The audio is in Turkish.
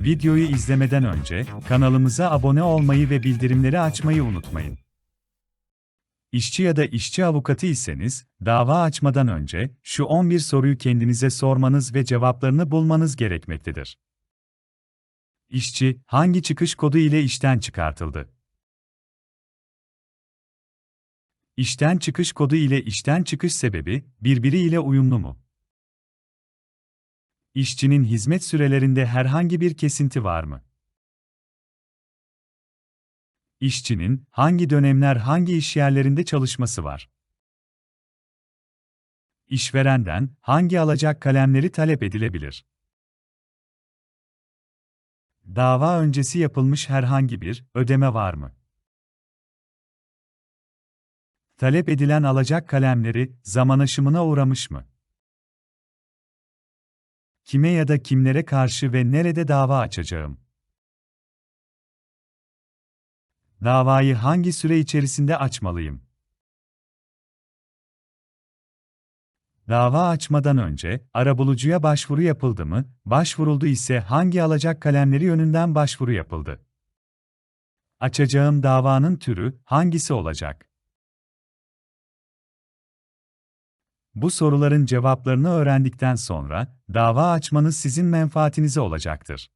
Videoyu izlemeden önce kanalımıza abone olmayı ve bildirimleri açmayı unutmayın. İşçi ya da işçi avukatı iseniz, dava açmadan önce şu 11 soruyu kendinize sormanız ve cevaplarını bulmanız gerekmektedir. İşçi hangi çıkış kodu ile işten çıkartıldı? İşten çıkış kodu ile işten çıkış sebebi birbiriyle uyumlu mu? İşçinin hizmet sürelerinde herhangi bir kesinti var mı? İşçinin hangi dönemler hangi iş yerlerinde çalışması var? İşverenden hangi alacak kalemleri talep edilebilir? Dava öncesi yapılmış herhangi bir ödeme var mı? Talep edilen alacak kalemleri zaman aşımına uğramış mı? Kime ya da kimlere karşı ve nerede dava açacağım? Davayı hangi süre içerisinde açmalıyım? Dava açmadan önce arabulucuya başvuru yapıldı mı? Başvuruldu ise hangi alacak kalemleri yönünden başvuru yapıldı? Açacağım davanın türü hangisi olacak? Bu soruların cevaplarını öğrendikten sonra dava açmanız sizin menfaatinize olacaktır.